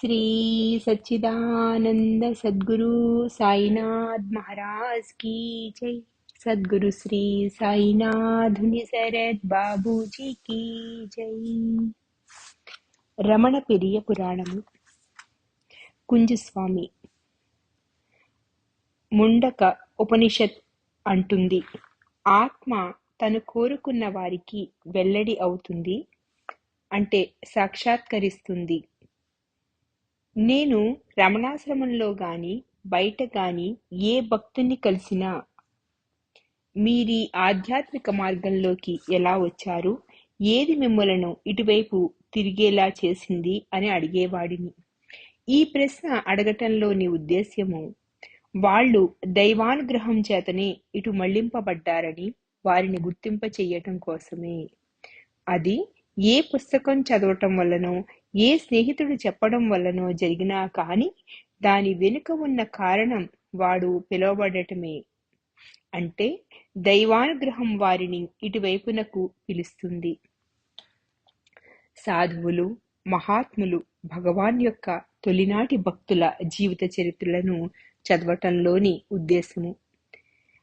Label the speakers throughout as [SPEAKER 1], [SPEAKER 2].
[SPEAKER 1] श्री सच्चिदानंद सद्गुरु साईनाथ महाराज की जय सद्गुरु श्री साईनाथ निसरद బాబూజీ की జై రమణ పెరియ పురాణము కుంజస్వామి ముండక ఉపనిషత్ అంటుంది ఆత్మ తను కోరుకున్న వారికి వెల్లడి అవుతుంది అంటే సాక్షాత్కరిస్తుంది నేను రమణాశ్రమంలో గాని బయట గాని ఏ భక్తుని కలిసినా మీరీ ఆధ్యాత్మిక మార్గంలోకి ఎలా వచ్చారు? ఏది మిమ్మలను ఇటువైపు తిరిగేలా చేసింది? అని అడిగేవాడిని. ఈ ప్రశ్న అడగటంలోని ఉద్దేశ్యము వాళ్ళు దైవానుగ్రహం చేతనే ఇటు మళ్ళింపబడ్డారని వారిని గుర్తింప చెయ్యటం కోసమే. అది ఏ పుస్తకం చదవటం వల్లనో ఏ స్నేహితుడు చెప్పడం వల్లనో జరిగినా కాని దాని వెనుక ఉన్న కారణం వాడు పిలువబడటమే. అంటే దైవానుగ్రహం వారిని ఇటువైపునకు పిలుస్తుంది. సాధువులు మహాత్ములు భగవాన్ యొక్క తొలినాటి భక్తుల జీవిత చరిత్రలను చదవటంలోని ఉద్దేశము.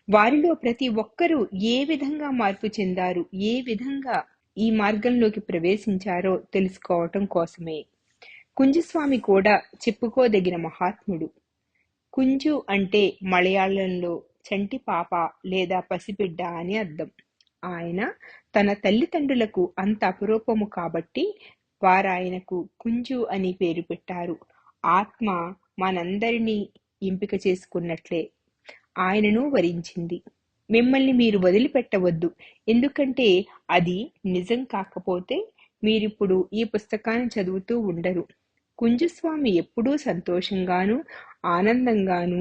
[SPEAKER 1] వారిలో ప్రతి ఒక్కరూ ఏ విధంగా మార్పు చెందారు ఏ విధంగా ఈ మార్గంలోకి ప్రవేశించారో తెలుసుకోవటం కోసమే. కుంజస్వామి కూడా చెప్పుకోదగిన మహాత్ముడు. కుంజు అంటే మలయాళంలో చంటి పాప లేదా పసిబిడ్డ అని అర్థం. ఆయన తన తల్లిదండ్రులకు అంత అపురూపము కాబట్టి వారాయనకు కుంజు అని పేరు పెట్టారు. ఆత్మ మనందరినీ ఎంపిక చేసుకున్నట్లే. ఆయనను వరించింది. మిమ్మల్ని మీరు వదిలిపెట్టవద్దు. ఎందుకంటే అది నిజం కాకపోతే మీరిప్పుడు ఈ పుస్తకాన్ని చదువుతూ ఉండరు. కుంజస్వామి ఎప్పుడూ సంతోషంగాను ఆనందంగాను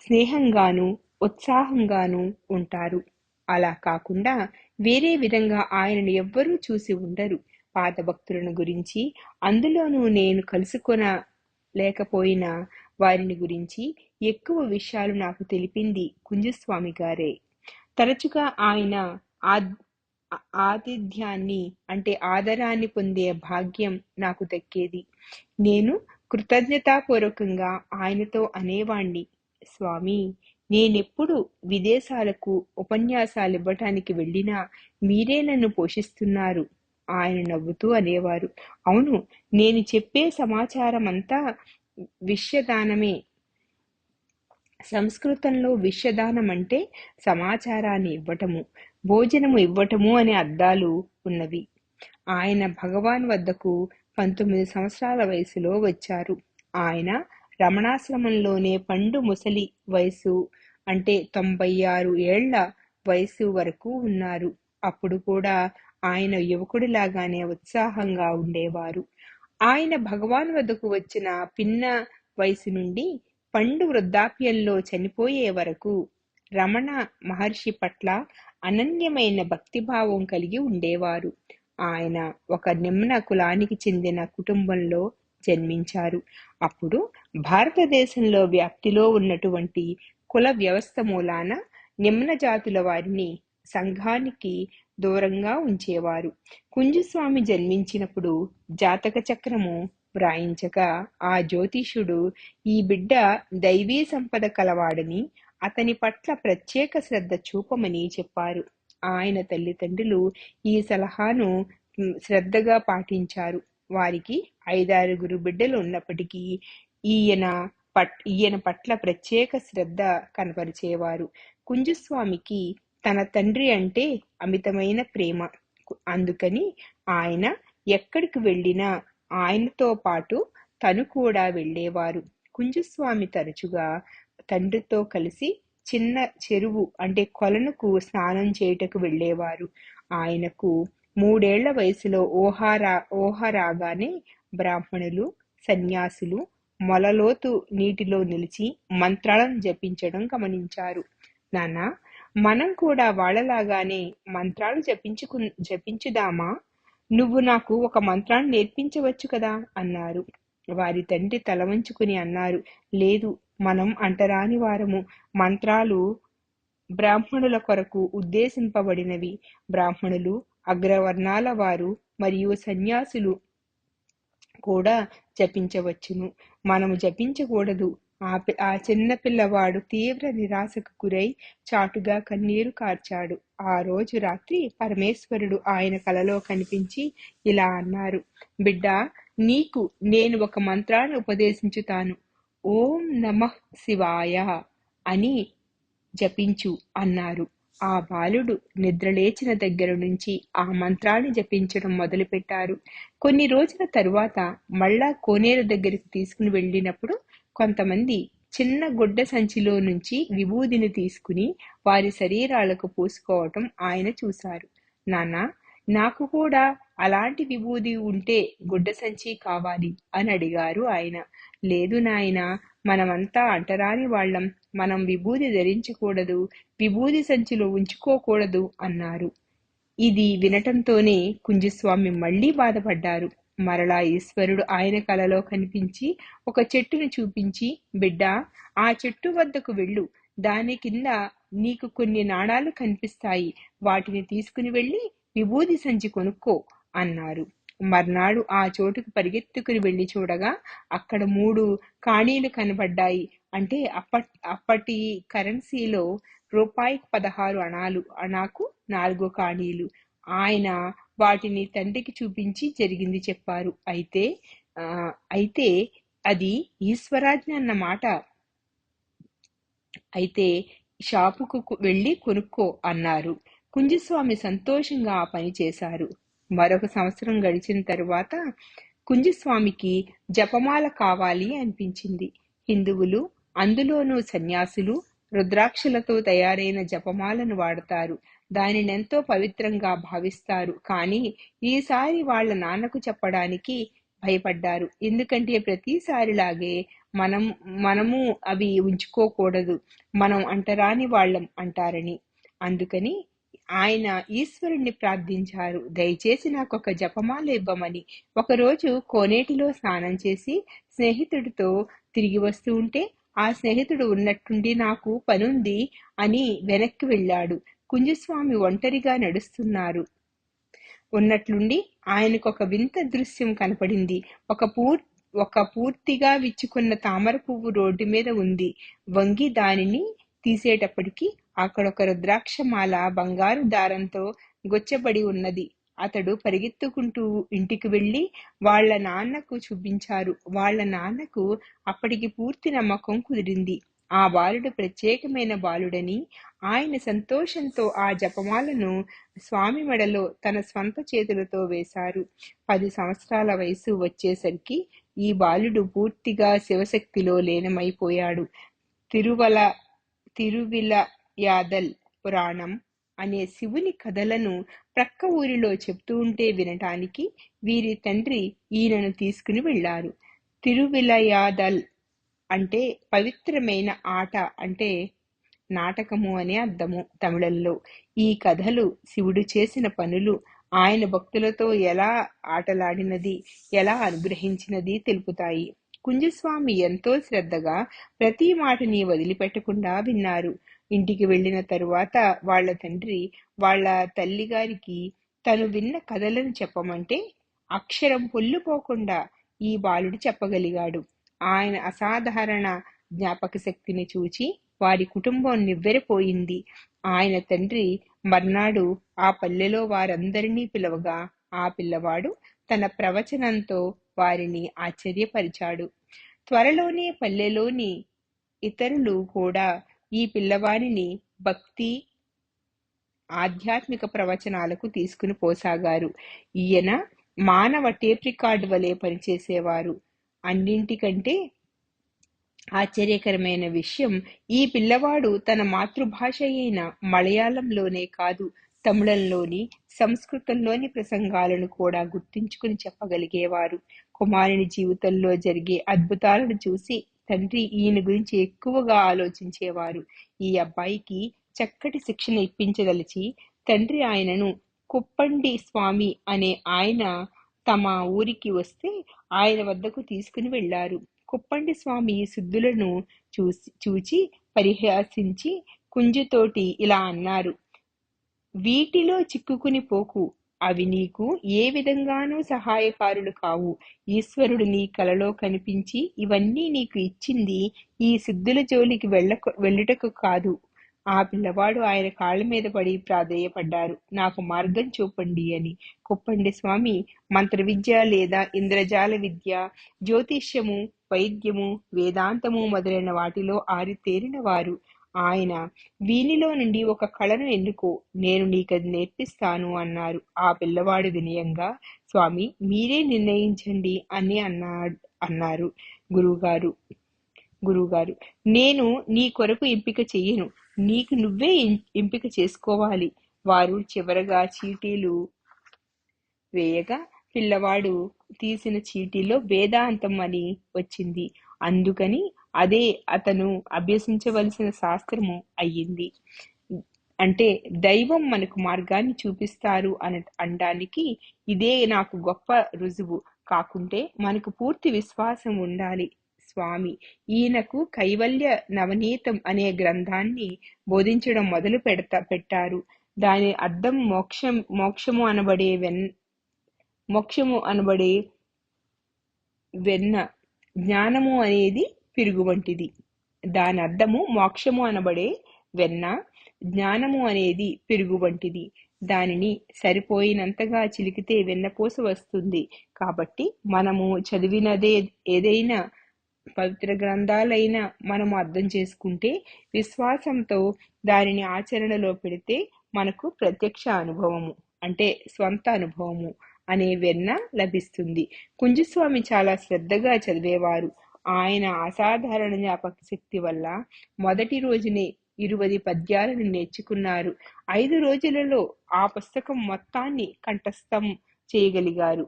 [SPEAKER 1] స్నేహంగాను ఉత్సాహంగాను ఉంటారు. అలా కాకుండా వేరే విధంగా ఆయనను ఎవ్వరూ చూసి ఉండరు. పాత భక్తులను గురించి అందులోనూ నేను కలుసుకొన లేకపోయినా వారిని గురించి ఎక్కువ విషయాలు నాకు తెలిపింది కుంజస్వామి గారే. తరచుగా ఆయన ఆతిథ్యాన్ని అంటే ఆదరాన్ని పొందే భాగ్యం నాకు దక్కేది. నేను కృతజ్ఞతాపూర్వకంగా ఆయనతో అనేవాణ్ణి. స్వామి నేనెప్పుడు విదేశాలకు ఉపన్యాసాలు ఇవ్వటానికి వెళ్ళినా మీరే నన్ను పోషిస్తున్నారు. ఆయన నవ్వుతూ అనేవారు. అవును నేను చెప్పే సమాచారం అంతా విషయదానమే సంస్కృతంలో విషయదానం అంటే సమాచారాన్ని ఇవ్వటము భోజనము ఇవ్వటము అనే అర్థాలు ఉన్నవి. ఆయన భగవాన్ వద్దకు పంతొమ్మిది సంవత్సరాల వయసులో వచ్చారు. ఆయన రమణాశ్రమంలోనే పండు ముసలి వయసు అంటే తొంభై ఆరు ఏళ్ళ వయసు వరకు ఉన్నారు. అప్పుడు కూడా ఆయన యువకుడిలాగానే ఉత్సాహంగా ఉండేవారు. ఆయన భగవాన్ వద్దకు వచ్చిన పిన్న వయసు నుండి పండు వృద్ధాప్యంలో చనిపోయే వరకు రమణ మహర్షి పట్ల అనన్యమైన భక్తిభావం కలిగి ఉండేవారు. ఆయన ఒక నిమ్న కులానికి చెందిన కుటుంబంలో జన్మించారు. అప్పుడు భారతదేశంలో వ్యాప్తిలో ఉన్నటువంటి కుల వ్యవస్థ మూలాన నిమ్న జాతుల వారిని సంఘానికి దూరంగా ఉంచేవారు. కుంజస్వామి జన్మించినప్పుడు జాతక చక్రము వ్రాయించగా ఆ జ్యోతిషుడు ఈ బిడ్డ దైవీ సంపద కలవాడని అతని పట్ల ప్రత్యేక శ్రద్ధ చూపమని చెప్పారు. ఆయన తల్లిదండ్రులు ఈ సలహాను శ్రద్ధగా పాటించారు. వారికి ఐదారుగురు బిడ్డలు ఉన్నప్పటికీ ఈయన పట్ ఈయన పట్ల ప్రత్యేక శ్రద్ధ కనపరిచేవారు. కుంజుస్వామికి తన తండ్రి అంటే అమితమైన ప్రేమ. అందుకని ఆయన ఎక్కడికి వెళ్ళినా ఆయనతో పాటు తను కూడా వెళ్ళేవారు. కుంజస్వామి తరచుగా తండ్రితో కలిసి చిన్న చెరువు అంటే కొలనుకు స్నానం చేయుటకు వెళ్ళేవారు. ఆయనకు మూడేళ్ళ వయసులో ఓహారా ఓహరాగానే బ్రాహ్మణులు సన్యాసులు మొలలోతు నీటిలో నిలిచి మంత్రాలను జపించడం గమనించారు. నానా మనం కూడా వాళ్ళలాగానే మంత్రాలు జపించుకు జపించుదామా? నువ్వు నాకు ఒక మంత్రాన్ని నేర్పించవచ్చు కదా? అన్నారు. వారి తండ్రి తల వంచుకుని అన్నారు. లేదు మనం అంటరాని వారము. మంత్రాలు బ్రాహ్మణుల కొరకు ఉద్దేశింపబడినవి. బ్రాహ్మణులు అగ్రవర్ణాల వారు మరియు సన్యాసులు కూడా జపించవచ్చును. మనము జపించకూడదు. ఆ పి- ఆ చిన్న పిల్లవాడు తీవ్ర నిరాశకు గురై చాటుగా కన్నీరు కార్చాడు. ఆ రోజు రాత్రి పరమేశ్వరుడు ఆయన కలలో కనిపించి ఇలా అన్నారు బిడ్డ నీకు నేను ఒక మంత్రాన్ని ఉపదేశించుతాను. ఓం నమ శివాయ అని జపించు అన్నారు. ఆ బాలుడు నిద్రలేచిన దగ్గర నుంచి ఆ మంత్రాన్ని జపించడం మొదలుపెట్టారు. కొన్ని రోజుల తరువాత మళ్ళా కోనేరు దగ్గరికి తీసుకుని వెళ్ళినప్పుడు కొంతమంది చిన్న గుడ్డ సంచిలో నుంచి విభూదిని తీసుకుని వారి శరీరాలకు పూసుకోవటం ఆయన చూశారు. నానా నాకు కూడా అలాంటి విభూది ఉంటే గుడ్డ సంచి కావాలి అని అడిగారు ఆయన. లేదు నాయన మనమంతా అంటరాని వాళ్ళం. మనం విభూది ధరించకూడదు విభూది సంచిలో ఉంచుకోకూడదు అన్నారు. ఇది వినటంతోనే కుంజస్వామి మళ్ళీ బాధపడ్డారు. మరలా ఈశ్వరుడు ఆయన కలలో కనిపించి ఒక చెట్టును చూపించి బిడ్డ ఆ చెట్టు వద్దకు వెళ్ళు. దాని కింద నీకు కొన్ని నాణాలు కనిపిస్తాయి. వాటిని తీసుకుని వెళ్ళి విభూది సంచి కొనుక్కో అన్నారు. మర్నాడు ఆ చోటుకు పరిగెత్తుకుని వెళ్ళి చూడగా అక్కడ మూడు కాణీలు కనబడ్డాయి. అంటే అప్పట్ అప్పటి కరెన్సీలో రూపాయికి పదహారు అణాలు అణాకు నాలుగు కాణీలు. ఆయన వాటిని తండ్రికి చూపించి జరిగింది చెప్పారు. అయితే అయితే అది ఈశ్వరాజ్ఞ అన్న మాట. అయితే షాపుకు వెళ్ళి కొనుక్కో అన్నారు. కుంజస్వామి సంతోషంగా ఆ పని చేశారు. మరొక సంవత్సరం గడిచిన తరువాత కుంజస్వామికి జపమాల కావాలి అనిపించింది. హిందువులు అందులోనూ సన్యాసులు రుద్రాక్షలతో తయారైన జపమాలను వాడతారు. దానిని ఎంతో పవిత్రంగా భావిస్తారు. కానీ ఈసారి వాళ్ళ నాన్నకు చెప్పడానికి భయపడ్డారు. ఎందుకంటే ప్రతిసారిలాగే మనం మనము అవి ఉంచుకోకూడదు. మనం అంటరాని వాళ్ళం అంటారని. అందుకని ఆయన ఈశ్వరుణ్ణి ప్రార్థించారు. దయచేసి నాకు ఒక జపమాల ఇవ్వమని. ఒకరోజు కోనేటిలో స్నానం చేసి స్నేహితుడితో తిరిగి వస్తూ ఉంటే ఆ స్నేహితుడు ఉన్నట్టుండి నాకు పనుంది అని వెనక్కి వెళ్ళాడు. కుంజస్వామి ఒంటరిగా నడుస్తున్నారు. ఉన్నట్లుండి ఆయనకు ఒక వింత దృశ్యం కనపడింది. ఒక పూర్ ఒక పూర్తిగా విచ్చుకున్న తామర పువ్వు రోడ్డు మీద ఉంది. వంగి దానిని తీసేటప్పటికి అక్కడ ఒక రుద్రాక్షమాల బంగారు దారంతో గొచ్చబడి ఉన్నది. అతడు పరిగెత్తుకుంటూ ఇంటికి వెళ్ళి వాళ్ళ నాన్నకు చూపించారు. వాళ్ళ నాన్నకు అప్పటికి పూర్తి నమ్మకం కుదిరింది. ఆ బాలుడు ప్రత్యేకమైన బాలుడని ఆయన సంతోషంతో ఆ జపమాలను స్వామి మెడలో తన స్వంత చేతులతో వేశారు. పది సంవత్సరాల వయసు వచ్చేసరికి ఈ బాలుడు పూర్తిగా శివశక్తిలో లీనమైపోయాడు. తిరువల తిరువిల యాదల్ పురాణం అనే శివుని కథలను ప్రక్క ఊరిలో చెప్తూ ఉంటే వినటానికి వీరి తండ్రి ఈయనను తీసుకుని వెళ్ళారు. తిరువిలయాదల్ అంటే పవిత్రమైన ఆట అంటే నాటకము అనే అర్థము తమిళంలో. ఈ కథలు శివుడు చేసిన పనులు ఆయన భక్తులతో ఎలా ఆటలాడినది ఎలా అనుగ్రహించినది తెలుపుతాయి. కుంజస్వామి ఎంతో శ్రద్ధగా ప్రతి మాటని వదిలిపెట్టకుండా విన్నారు. ఇంటికి వెళ్ళిన తరువాత వాళ్ళ తండ్రి వాళ్ళ తల్లిగారికి తను విన్న కథలను చెప్పమంటే అక్షరం పొల్లుపోకుండా ఈ బాలుడు చెప్పగలిగాడు. ఆయన అసాధారణ జ్ఞాపక శక్తిని చూచి వారి కుటుంబం నివ్వెరపోయింది. ఆయన తండ్రి మర్నాడు ఆ పల్లెలో వారందరినీ పిలవగా ఆ పిల్లవాడు తన ప్రవచనంతో వారిని ఆశ్చర్యపరిచాడు. త్వరలోనే పల్లెలోని ఇతరులు కూడా ఈ పిల్లవాడిని భక్తి ఆధ్యాత్మిక ప్రవచనాలకు తీసుకుని పోసాగారు. ఈయన మానవ టేప్ రికార్డు వలె పనిచేసేవారు. అన్నింటికంటే ఆశ్చర్యకరమైన విషయం ఈ పిల్లవాడు తన మాతృభాష అయిన మలయాళంలోనే కాదు తమిళంలోని సంస్కృతంలోని ప్రసంగాలను కూడా గుర్తించుకుని చెప్పగలిగేవారు. కుమారుని జీవితంలో జరిగే అద్భుతాలను చూసి తండ్రి ఈయన గురించి ఎక్కువగా ఆలోచించేవారు. ఈ అబ్బాయికి చక్కటి శిక్షణ ఇప్పించదలిచి తండ్రి ఆయనను కుప్పండి స్వామి అనే ఆయన తమ ఊరికి వస్తే ఆయన వద్దకు తీసుకుని వెళ్ళారు. కుప్పండి స్వామి ఈ సిద్ధులను చూసి చూచి పరిహాసించి కుంజుతోటి ఇలా అన్నారు. వీటిలో చిక్కుకుని పోకు. అవి నీకు ఏ విధంగానూ సహాయకారులు కావు. ఈశ్వరుడు నీ కలలో కనిపించి ఇవన్నీ నీకు ఇచ్చింది ఈ సిద్ధుల జోలికి వెళ్ళకు వెళ్ళుటకు కాదు. ఆ పిల్లవాడు ఆయన కాళ్ళ మీద పడి ప్రాధేయపడ్డారు. నాకు మార్గం చూపండి అని కుప్పండి స్వామి. మంత్ర విద్య లేదా ఇంద్రజాల విద్య జ్యోతిష్యము వైద్యము వేదాంతము మొదలైన వాటిలో ఆరితేరిన వారు. ఆయన వీనిలో నుండి ఒక కళను ఎన్నుకో నేను నీకది నేర్పిస్తాను అన్నారు. ఆ పిల్లవాడు వినయంగా స్వామి మీరే నిర్ణయించండి అని అన్నా అన్నారు గురువుగారు. గురువుగారు. నేను నీ కొరకు ఎంపిక చెయ్యను నీకు నువ్వే ఎంపిక చేసుకోవాలి. వారు చివరగా చీటీలు వేయగా పిల్లవాడు తీసిన చీటీలో వేదాంతం అని వచ్చింది. అందుకని అదే అతను అభ్యసించవలసిన శాస్త్రము అయ్యింది. అంటే దైవం మనకు మార్గాన్ని చూపిస్తారు అని అనడానికి ఇదే నాకు గొప్ప రుజువు. కాకుంటే మనకు పూర్తి విశ్వాసం ఉండాలి. స్వామి. ఈయనకు కైవల్య నవనీతం అనే గ్రంథాన్ని బోధించడం మొదలు పెడతా పెట్టారు. దాని అర్థం మోక్షం మోక్షము అనబడే వెన్ మోక్షము అనబడే వెన్న జ్ఞానము అనేది పిరుగు వంటిది దాని అర్థము మోక్షము అనబడే వెన్న జ్ఞానము అనేది పెరుగు వంటిది దానిని సరిపోయినంతగా చిలికితే వెన్నపూస వస్తుంది. కాబట్టి మనము చదివినదే ఏదైనా పవిత్ర గ్రంథాలైన మనము అర్థం చేసుకుంటే విశ్వాసంతో దానిని ఆచరణలో పెడితే మనకు ప్రత్యక్ష అనుభవము అంటే స్వంత అనుభవము అనే వెన్న లభిస్తుంది. కుంజస్వామి చాలా శ్రద్ధగా చదివేవారు. ఆయన అసాధారణ జ్ఞాపక శక్తి వల్ల మొదటి రోజునే ఇరువది పద్యాలను నేర్చుకున్నారు. ఐదు రోజులలో ఆ పుస్తకం మొత్తాన్ని కంఠస్థం చేయగలిగారు.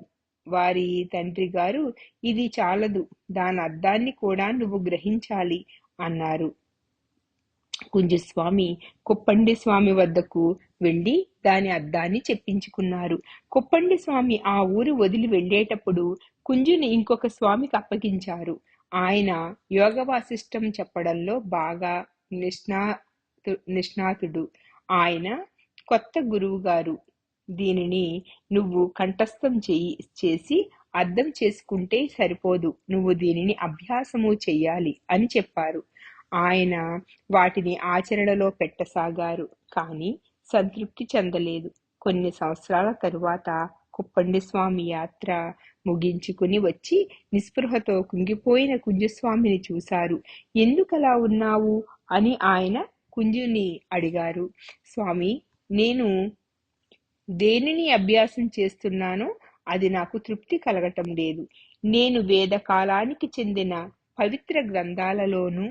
[SPEAKER 1] వారి తండ్రి గారు ఇది చాలదు దాని అర్థాన్ని కూడా నువ్వు గ్రహించాలి అన్నారు. కుంజస్వామి కుప్పండి స్వామి వద్దకు వెళ్ళి దాని అర్థాన్ని చెప్పించుకున్నారు. కుప్పండి స్వామి ఆ ఊరు వదిలి వెళ్ళేటప్పుడు కుంజుని ఇంకొక స్వామికి అప్పగించారు. ఆయన యోగ వాసిష్టం చెప్పడంలో బాగా నిష్ణాతు నిష్ణాతుడు. ఆయన కొత్త గురువు గారు దీనిని నువ్వు కంఠస్థం చేయి చేసి అర్థం చేసుకుంటే సరిపోదు. నువ్వు దీనిని అభ్యాసము చెయ్యాలి అని చెప్పారు. ఆయన వాటిని ఆచరణలో పెట్టసాగారు కానీ సంతృప్తి చెందలేదు. కొన్ని సంవత్సరాల తరువాత కుప్పండి స్వామి యాత్ర ముగించుకుని వచ్చి నిస్పృహతో కుంగిపోయిన కుంజస్వామిని చూశారు. ఎందుకలా ఉన్నావు? అని ఆయన కుంజుని అడిగారు. స్వామి నేను దేనిని అభ్యాసం చేస్తున్నానో అది నాకు తృప్తి కలగటం లేదు. నేను వేద కాలానికి చెందిన పవిత్ర గ్రంథాలలోనూ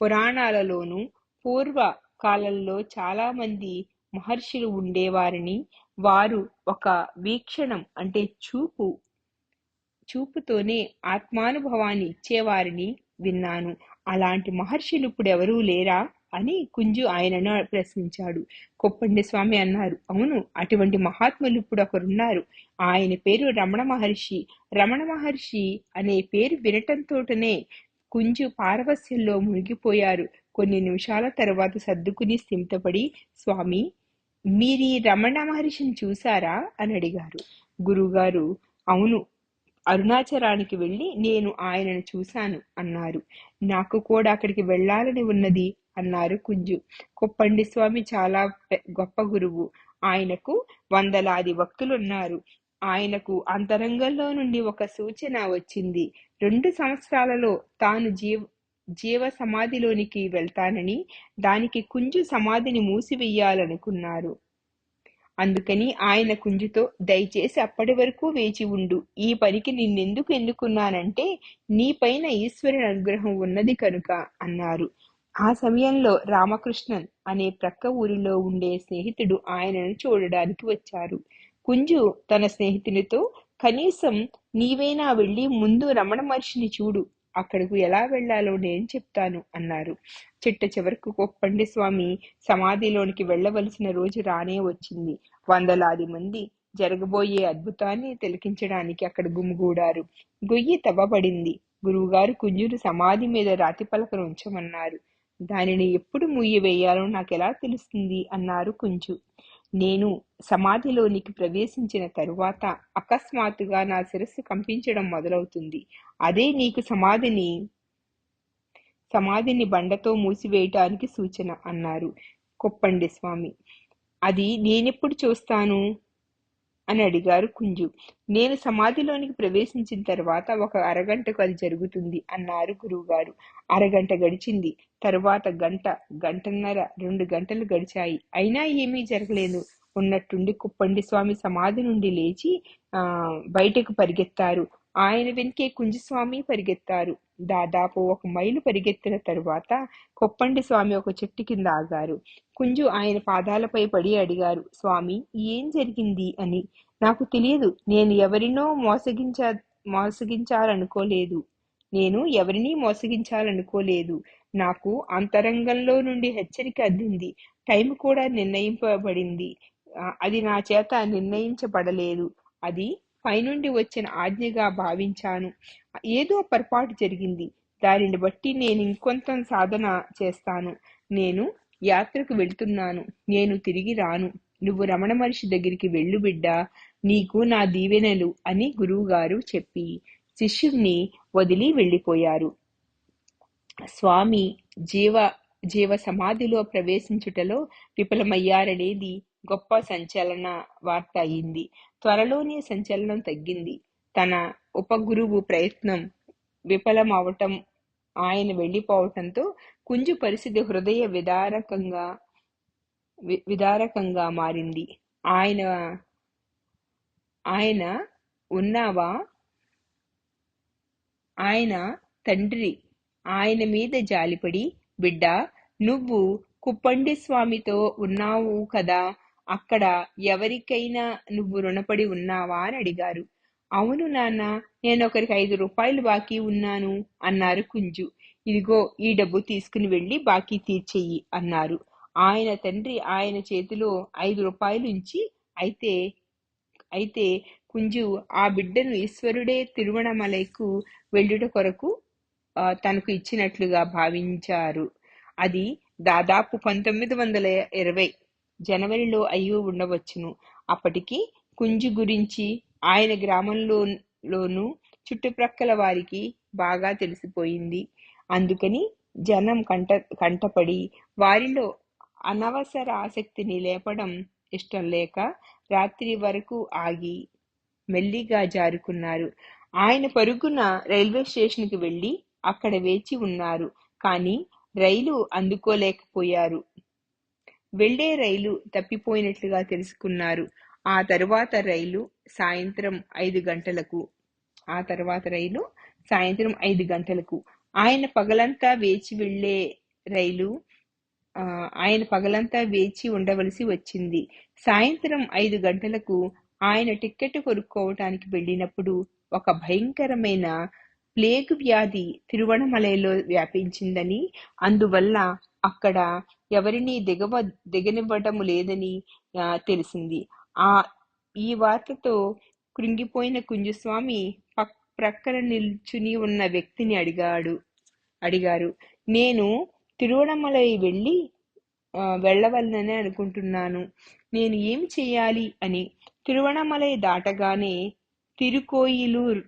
[SPEAKER 1] పురాణాలలోనూ పూర్వ కాలంలో చాలా మంది మహర్షులు ఉండేవారని వారు ఒక వీక్షణం అంటే చూపు చూపుతోనే ఆత్మానుభవాన్ని ఇచ్చేవారిని విన్నాను. అలాంటి మహర్షులు ఇప్పుడు ఎవరూ లేరా? అని కుంజు ఆయనను ప్రశ్నించాడు. కొప్పండి స్వామి అన్నారు. అవును అటువంటి మహాత్ములు ఇప్పుడు ఒకరున్నారు. ఆయన పేరు రమణ మహర్షి. రమణ మహర్షి అనే పేరు వినటంతోటనే కుంజు పారవస్యంలో మునిగిపోయారు. కొన్ని నిమిషాల తర్వాత సర్దుకుని స్థిమితపడి స్వామి మీరీ రమణ మహర్షిని చూశారా? అని అడిగారు. గురువుగారు అవును. అరుణాచలానికి వెళ్ళి నేను ఆయనను చూశాను అన్నారు. నాకు కూడా అక్కడికి వెళ్ళాలని ఉన్నది అన్నారు కుంజు కొప్పండి స్వామి చాలా గొప్ప గురువు. ఆయనకు వందలాది భక్తులున్నారు. ఆయనకు అంతరంగంలో నుండి ఒక సూచన వచ్చింది. రెండు సంవత్సరాలలో తాను జీవ జీవ సమాధిలోనికి వెళ్తానని దానికి కుంజు సమాధిని మూసివేయాలనుకున్నారు. అందుకని ఆయన కుంజుతో దయచేసి అప్పటి వరకు వేచి ఉండు. ఈ పనికి నిన్నెందుకు ఎన్నుకున్నానంటే నీపైన ఈశ్వరుని అనుగ్రహం ఉన్నది కనుక అన్నారు. ఆ సమయంలో రామకృష్ణన్ అనే ప్రక్క ఊరిలో ఉండే స్నేహితుడు ఆయనను చూడడానికి వచ్చారు. కుంజు తన స్నేహితునితో కనీసం నీవేనా వెళ్ళి ముందు రమణ మహర్షిని చూడు అక్కడకు ఎలా వెళ్ళాలో నేను చెప్తాను అన్నారు. చిట్ట చివరకు కొప్పండి స్వామి సమాధిలోనికి వెళ్ళవలసిన రోజు రానే వచ్చింది. వందలాది మంది జరగబోయే అద్భుతాన్ని తిలకించడానికి అక్కడ గుమిగూడారు. గొయ్యి తవ్వబడింది. గురువుగారు కుంజును సమాధి మీద రాతి పలకను ఉంచమన్నారు దానిని ఎప్పుడు మూయవేయాలో నాకు ఎలా తెలుస్తుంది? అన్నారు కుంజు. నేను సమాధిలోనికి ప్రవేశించిన తరువాత అకస్మాత్తుగా నా శిరస్సు కంపించడం మొదలవుతుంది. అదే నీకు సమాధిని సమాధిని బండతో మూసివేయటానికి సూచన అన్నారు. కొప్పండి స్వామి. అది నేనెప్పుడు చూస్తాను? అని అడిగారు కుంజు. నేను సమాధిలోనికి ప్రవేశించిన తర్వాత ఒక అరగంటకు అది జరుగుతుంది అన్నారు గురువుగారు. అరగంట గడిచింది. తరువాత గంట గంటన్నర రెండు గంటలు గడిచాయి. అయినా ఏమీ జరగలేదు. ఉన్నట్టుండి కుప్పండి స్వామి సమాధి నుండి లేచి ఆ బయటకు పరిగెత్తారు. ఆయన వెనుకే కుంజిస్వామి పరిగెత్తారు. దాదాపు ఒక మైలు పరిగెత్తిన తరువాత కొప్పండి స్వామి ఒక చెట్టు కింద ఆగారు. కుంజు ఆయన పాదాలపై పడి అడిగారు స్వామి ఏం జరిగింది అని? నాకు తెలియదు. నేను ఎవరినో మోసగించ మోసగించాలనుకోలేదు. నేను ఎవరినీ మోసగించాలనుకోలేదు. నాకు అంతరంగంలో నుండి హెచ్చరిక అందింది. టైం కూడా నిర్ణయింపబడింది. అది నా చేత నిర్ణయించబడలేదు. అది పైనుండి వచ్చిన ఆజ్ఞగా భావించాను. ఏదో పొరపాటు జరిగింది. దానిని బట్టి నేను ఇంకొంత సాధన చేస్తాను. నేను యాత్రకు వెళ్తున్నాను. నేను తిరిగి రాను. నువ్వు రమణ మహర్షి దగ్గరికి వెళ్ళు బిడ్డ. నీకు నా దీవెనలు అని గురువుగారు చెప్పి శిష్యుణ్ణి వదిలి వెళ్ళిపోయారు. స్వామి జీవ జీవ సమాధిలో ప్రవేశించుటలో విఫలమయ్యారనేది గొప్ప సంచలన వార్త అయింది. త్వరలోనే సంచలనం తగ్గింది. తన ఉపగురువు ప్రయత్నం విఫలమవటం ఆయన వెళ్ళిపోవటంతో కుంజు పరిస్థితి హృదయ విదారకంగా విదారకంగా మారింది. ఆయన ఆయన ఉన్నావా? ఆయన తండ్రి ఆయన మీద జాలిపడి బిడ్డ నువ్వు కుప్పండి స్వామితో ఉన్నావు కదా అక్కడ ఎవరికైనా నువ్వు రుణపడి ఉన్నావా అని అడిగారు. అవును నాన్న నేను ఒకరికి ఐదు రూపాయలు బాకీ ఉన్నాను అన్నారు కుంజు. ఇదిగో ఈ డబ్బు తీసుకుని వెళ్ళి బాకీ తీర్చేయి అన్నారు. ఆయన తండ్రి ఆయన చేతిలో ఐదు రూపాయలు ఉంచి అయితే అయితే కుంజు ఆ బిడ్డను ఈశ్వరుడే తిరువణమలైకు వెళ్ళుట కొరకు తనకు ఇచ్చినట్లుగా భావించారు. అది దాదాపు పంతొమ్మిది వందల ఇరవై జనవరిలో అయ్యి ఉండవచ్చును. అప్పటికి కుంజు గురించి ఆయన గ్రామంలోనూ చుట్టుప్రక్కల వారికి బాగా తెలిసిపోయింది. అందుకని జనం కంట కంటపడి వారిలో అనవసర ఆసక్తిని లేపడం ఇష్టం లేక రాత్రి వరకు ఆగి మెల్లిగా జారుకున్నారు. ఆయన పరుగున రైల్వే స్టేషన్కి వెళ్ళి అక్కడ వేచి ఉన్నారు. కానీ రైలు అందుకోలేకపోయారు. వెళ్ళే రైలు తప్పిపోయినట్లుగా తెలుసుకున్నారు. ఆ తరువాత రైలు సాయంత్రం ఐదు గంటలకు ఆ తర్వాత రైలు సాయంత్రం ఐదు గంటలకు. ఆయన పగలంతా వేచి వెళ్ళే రైలు ఆయన పగలంతా వేచి ఉండవలసి వచ్చింది. సాయంత్రం ఐదు గంటలకు ఆయన టిక్కెట్ కొనుక్కోవటానికి వెళ్ళినప్పుడు ఒక భయంకరమైన ప్లేగు వ్యాధి తిరువణమలైలో వ్యాపించిందని అందువల్ల అక్కడ ఎవరిని దిగవ దిగనివ్వటము లేదని తెలిసింది. ఆ ఈ వార్తతో కృంగిపోయిన కుంజస్వామి పక్ ప్రక్కన నిల్చుని ఉన్న వ్యక్తిని అడిగాడు. అడిగారు. నేను తిరువణమలై వెళ్ళి వెళ్ళవలనని అనుకుంటున్నాను. నేను ఏమి చేయాలి అని. తిరువణమలై దాటగానే తిరుకోయిలూర్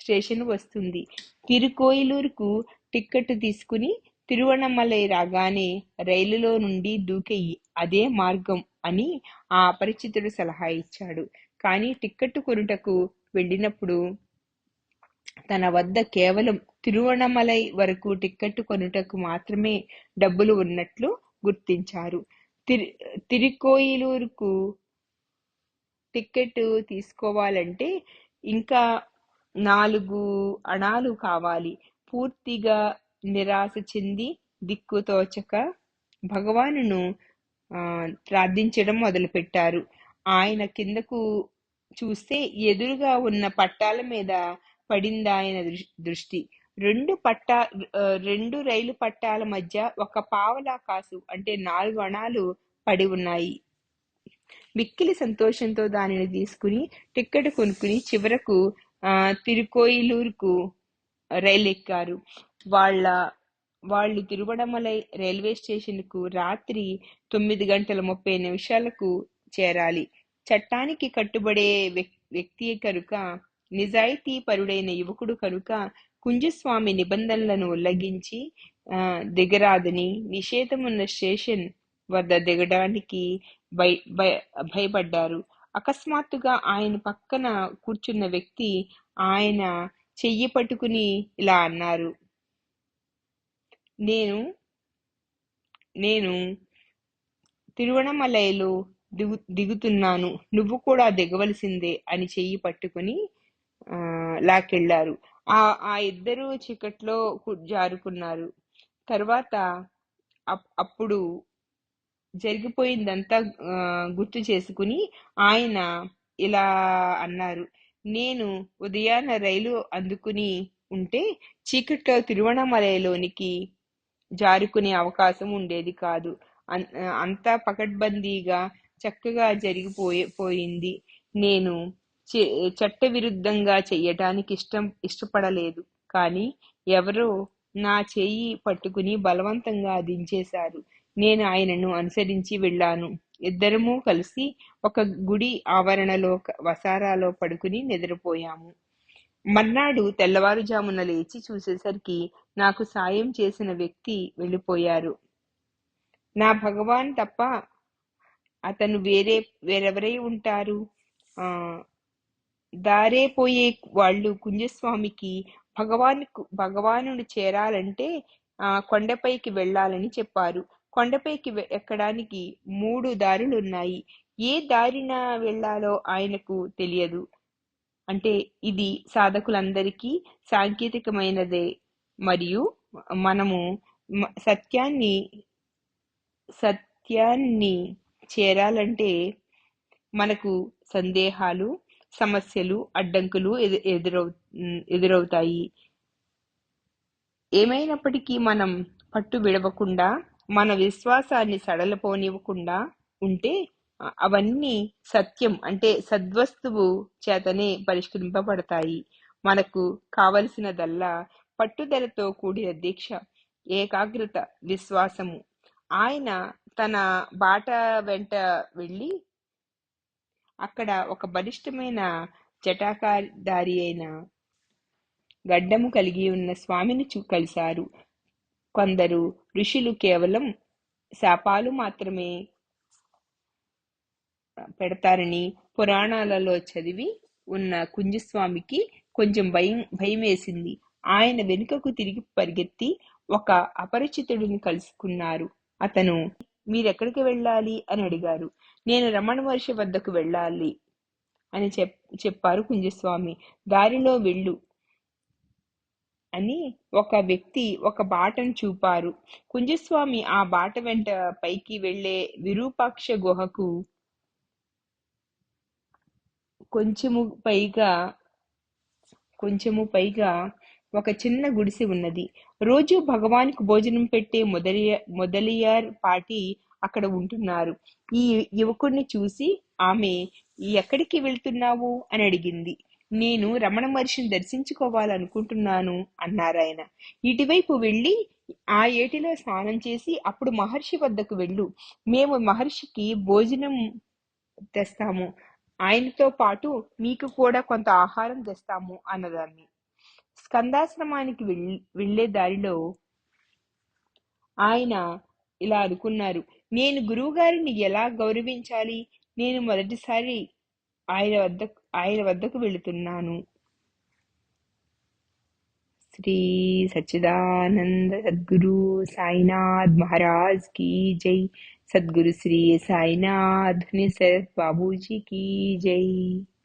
[SPEAKER 1] స్టేషన్ వస్తుంది. తిరుకోయిలూరుకు టిక్కెట్ తీసుకుని తిరువణమలై రాగానే రైలులో నుండి దూకెయ్యి అదే మార్గం అని ఆ అపరిచితుడు సలహా ఇచ్చాడు. కానీ టిక్కెట్టు కొనుటకు వెళ్ళినప్పుడు తన వద్ద కేవలం తిరువణమలై వరకు టిక్కెట్టు కొనుటకు మాత్రమే డబ్బులు ఉన్నట్లు గుర్తించారు. తిరి తిరుకోయిలూరుకు టిక్కెట్ తీసుకోవాలంటే ఇంకా నాలుగు అణాలు కావాలి. పూర్తిగా నిరాశ చెంది దిక్కు తోచక భగవానును ఆ, ప్రార్థించడం మొదలుపెట్టారు. ఆయన కిందకు చూస్తే ఎదురుగా ఉన్న పట్టాల మీద పడింది ఆయన దృష్టి. రెండు పట్టా రెండు రైలు పట్టాల మధ్య ఒక పావలా కాసు అంటే నాలుగు అణాలు పడి ఉన్నాయి. మిక్కిలి సంతోషంతో దానిని తీసుకుని టిక్కెట్ కొనుక్కుని చివరకు ఆ, తిరుకోయిలూరుకు రైలు ఎక్కారు వాళ్ళ వాళ్ళు తిరువడమలై రైల్వే స్టేషన్కు రాత్రి తొమ్మిది గంటల ముప్పై నిమిషాలకు చేరాలి. చట్టానికి కట్టుబడే వ్యక్- వ్యక్తి కనుక నిజాయితీ పరుడైన యువకుడు కనుక కుంజస్వామి నిబంధనలను ఉల్లంఘించి ఆ, దిగరాదని నిషేధమున్న స్టేషన్ వద్ద దిగడానికి భయ భయ- భయపడ్డారు. అకస్మాత్తుగా ఆయన పక్కన కూర్చున్న వ్యక్తి ఆయన చెయ్యి పట్టుకుని ఇలా అన్నారు. నేను నేను తిరువణమలైలో దిగు దిగుతున్నాను. నువ్వు కూడా దిగవలసిందే అని చెయ్యి పట్టుకుని లాకెళ్ళారు ఆ ఆ ఇద్దరు చీకట్లో జారుకున్నారు. తర్వాత అప్- అప్పుడు జరిగిపోయిందంతా గుర్తు చేసుకుని ఆయన ఇలా అన్నారు. నేను ఉదయాన రైలు అందుకుని ఉంటే చీకట్లో తిరువణమలైలోనికి జారుకునే అవకాశం ఉండేది కాదు. అంతా పకడ్బందీగా చక్కగా జరిగిపోయే పోయింది. నేను చే- చట్టవిరుద్ధంగా చెయ్యటానికి ఇష్టం ఇష్టపడలేదు. కానీ ఎవరో నా చేయి పట్టుకుని బలవంతంగా దించేశారు. నేను ఆయనను అనుసరించి వెళ్ళాను. ఇద్దరము కలిసి ఒక గుడి ఆవరణలో క- వసారాలో పడుకుని నిద్రపోయాము. మర్నాడు తెల్లవారుజామున లేచి చూసేసరికి నాకు సాయం చేసిన వ్యక్తి వెళ్ళిపోయారు. నా భగవాన్ తప్ప అతను వేరే వేరెవరై ఉంటారు? ఆ దారే పోయే వాళ్ళు కుంజస్వామికి భగవాన్ భగవానుడు చేరాలంటే ఆ కొండపైకి వెళ్ళాలని చెప్పారు. కొండపైకి ఎక్కడానికి మూడు దారులున్నాయి. ఏ దారిన వెళ్ళాలో ఆయనకు తెలియదు. అంటే ఇది సాధకులందరికీ సాంకేతికమైనదే. మరియు మనము సత్యాన్ని సత్యాన్ని చేరాలంటే మనకు సందేహాలు సమస్యలు అడ్డంకులు ఎదు- ఎదురవు ఎదురవుతాయి. ఏమైనప్పటికీ మనం పట్టు విడవకుండా మన విశ్వాసాన్ని సడలపోనివ్వకుండా ఉంటే అవన్నీ సత్యం అంటే సద్వస్తువు చేతనే పరిష్కరింపబడతాయి. మనకు కావలసినదల్లా పట్టుదలతో కూడిన దీక్ష ఏకాగ్రత విశ్వాసము. ఆయన తన బాట వెంట వెళ్ళి అక్కడ ఒక బలిష్టమైన జటాకారి అయిన గడ్డము కలిగి ఉన్న స్వామిని చూ కలిశారు. కొందరు ఋషులు కేవలం శాపాలు మాత్రమే పెడతారని పురాణాలలో చదివి ఉన్న కుంజస్వామికి కొంచెం భయం భయం వేసింది ఆయన వెనుకకు తిరిగి పరిగెత్తి ఒక అపరిచితుడిని కలుసుకున్నారు. అతను మీరెక్కడికి వెళ్ళాలి? అని అడిగారు. నేను రమణ మహర్షి వద్దకు వెళ్ళాలి అని చెప్ చెప్పారు కుంజస్వామి. దారిలో వెళ్ళు అని ఒక వ్యక్తి ఒక బాటను చూపారు. కుంజస్వామి ఆ బాట వెంట పైకి వెళ్ళే విరూపాక్ష గుహకు కొంచెము పైగా కొంచెము పైగా ఒక చిన్న గుడిసె ఉన్నది. రోజు భగవాన్కు భోజనం పెట్టే మొదలియ మొదలియార్ పాటి అక్కడ ఉంటున్నారు. ఈ యువకుడిని చూసి ఆమె ఎక్కడికి వెళ్తున్నావు? అని అడిగింది. నేను రమణ మహర్షిని దర్శించుకోవాలనుకుంటున్నాను అన్నారాయన ఇటువైపు వెళ్ళి ఆ ఏటిలో స్నానం చేసి అప్పుడు మహర్షి వద్దకు వెళ్ళు. మేము మహర్షికి భోజనం తెస్తాము. ఆయనతో పాటు మీకు కూడా కొంత ఆహారం తెస్తాము అన్నదాన్ని. స్కందాశ్రమానికి వెళ్ళే దారిలో ఆయన ఇలా అనుకున్నారు. నేను గురువుగారిని ఎలా గౌరవించాలి? నేను మొదటిసారి ఆయన వద్ద ఆయన వద్దకు వెళుతున్నాను. శ్రీ సచిదానంద సద్గురు సాయినాథ్ మహారాజ్ కీ జై. सदगुरु श्री साईनाथ निसरत बाबू जी की जय।